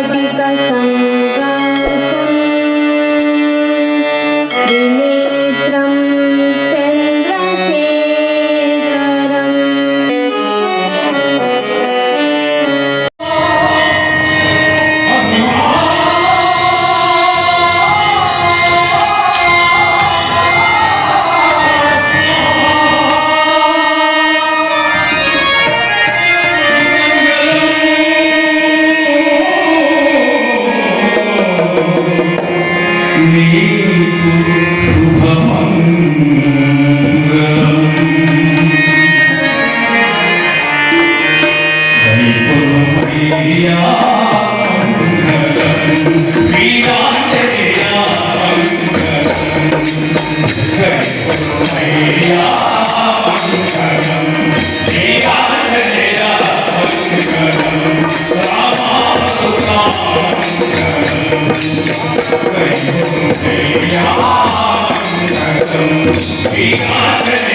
वाटिका me. श्यामङ्गलं विनादयामङ्गलम्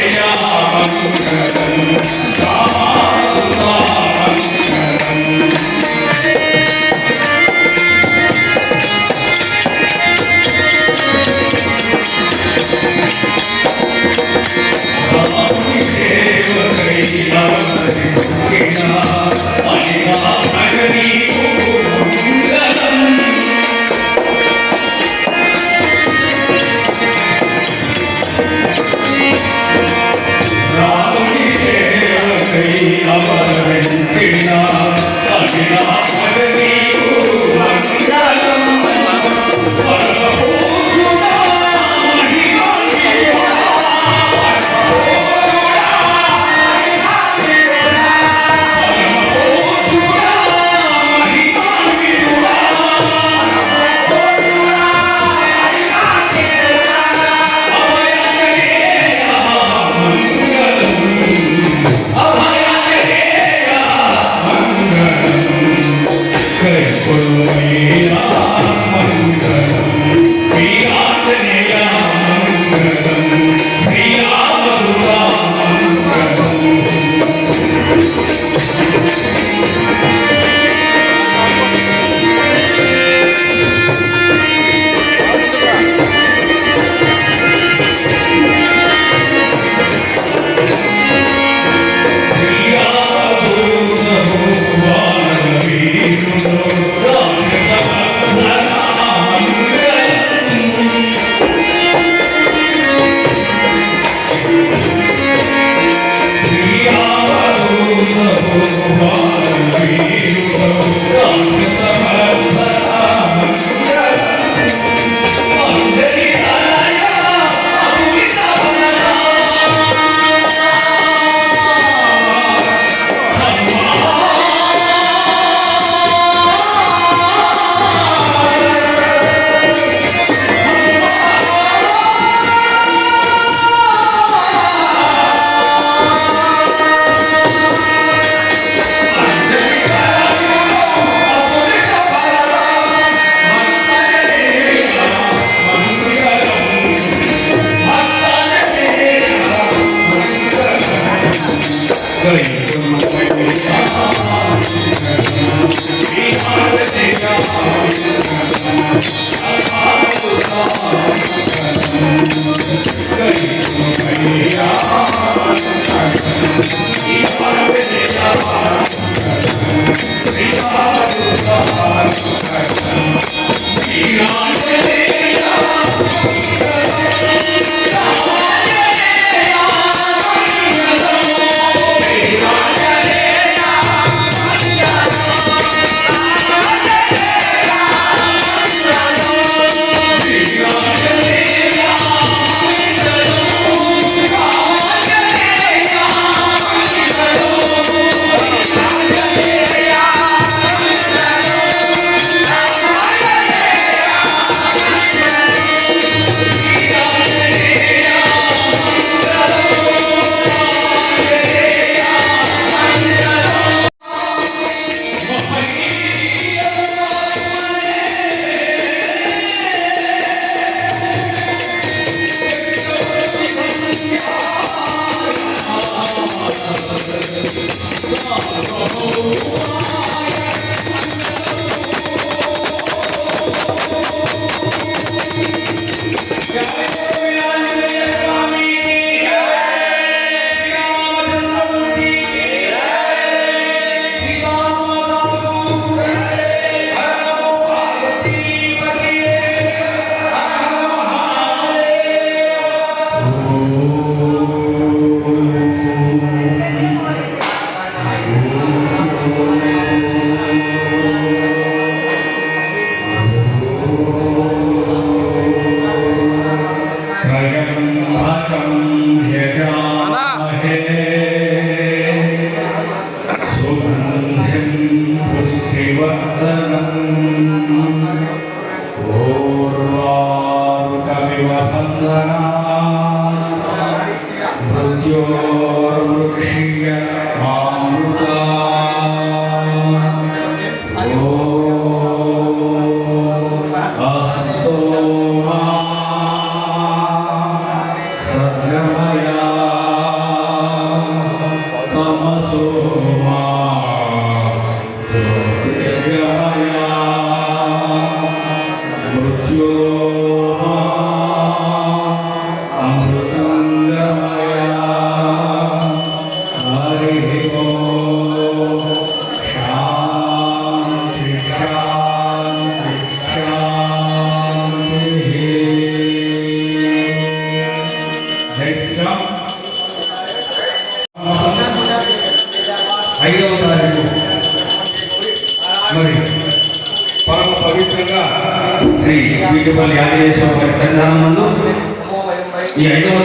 Grazie.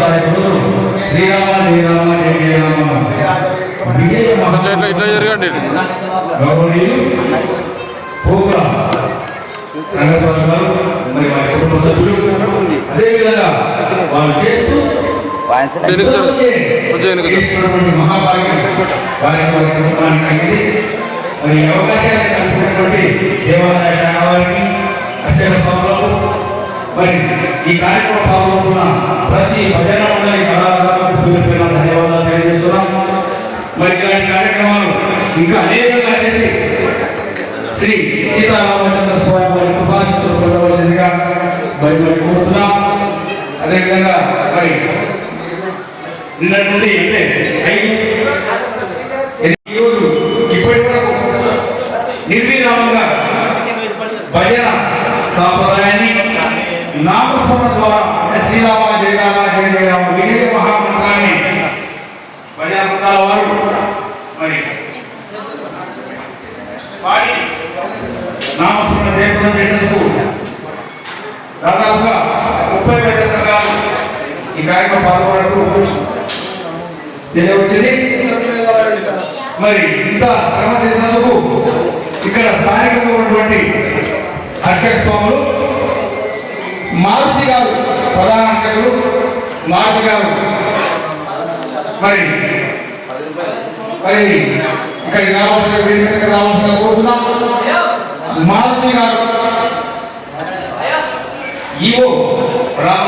తారీఖు రోజు శ్రీరామ జయ రామ జయ జయ రామ విజయ కొంచెం ఇట్లా జరగండి. గౌరవనీయులు పోగుల రంగస్వామి గారు మరి వారి కుటుంబ సభ్యులు. అదేవిధంగా వారు చేస్తూ. చేస్తున్నటువంటి మహాభాగ్యం వారికి వారి కుటుంబానికి కలిగింది మరి ఈ అవకాశాన్ని కల్పించినటువంటి దేవాదాయ శాఖ వారికి అర్చక స్వాములకు మరి ఈ కార్యక్రమం పాల్గొంటున్న ప్రతి భజన మండలి కళాకారులకు పేరు ధన్యవాదాలు తెలియజేస్తున్నాం. మరి ఇలాంటి కార్యక్రమాలు ఇంకా అనేకంగా చేసి శ్రీ సీతారామచంద్ర స్వామి వారి కృపాశిస్సులు పొందవలసిందిగా మరి మరి కోరుతున్నాం. అదేవిధంగా మరి నిన్నటి నుండి అంటే ఐదు ఈరోజు ఇప్పటి వరకు నిర్విరామంగా భజన సాంప్రదాయాన్ని నామస్మరణ ద్వారా అంటే శ్రీరామ జయ రామ జయ జయ రామ విజయ మహామంత్రాన్ని భజన బృందాల వారు మరి వాడి నామస్మరణ జయప్రదం చేసేందుకు దాదాపుగా ముప్పై పెద్ద సంఘాలు ఈ కార్యక్రమం పాల్గొన్నట్టు తెలియవచ్చింది. మరి ఇంత శ్రమ చేసినందుకు ఇక్కడ స్థానికంగా ఉన్నటువంటి అర్చక స్వాములు మారుతి గారు ప్రధాన అర్చకులు మారుతి గారు. మరి మరి ఇక్కడికి రావాల్సిన వేదికకి రావాల్సిన కోరుతున్నాం. మారుతి గారు. ఈవో రామ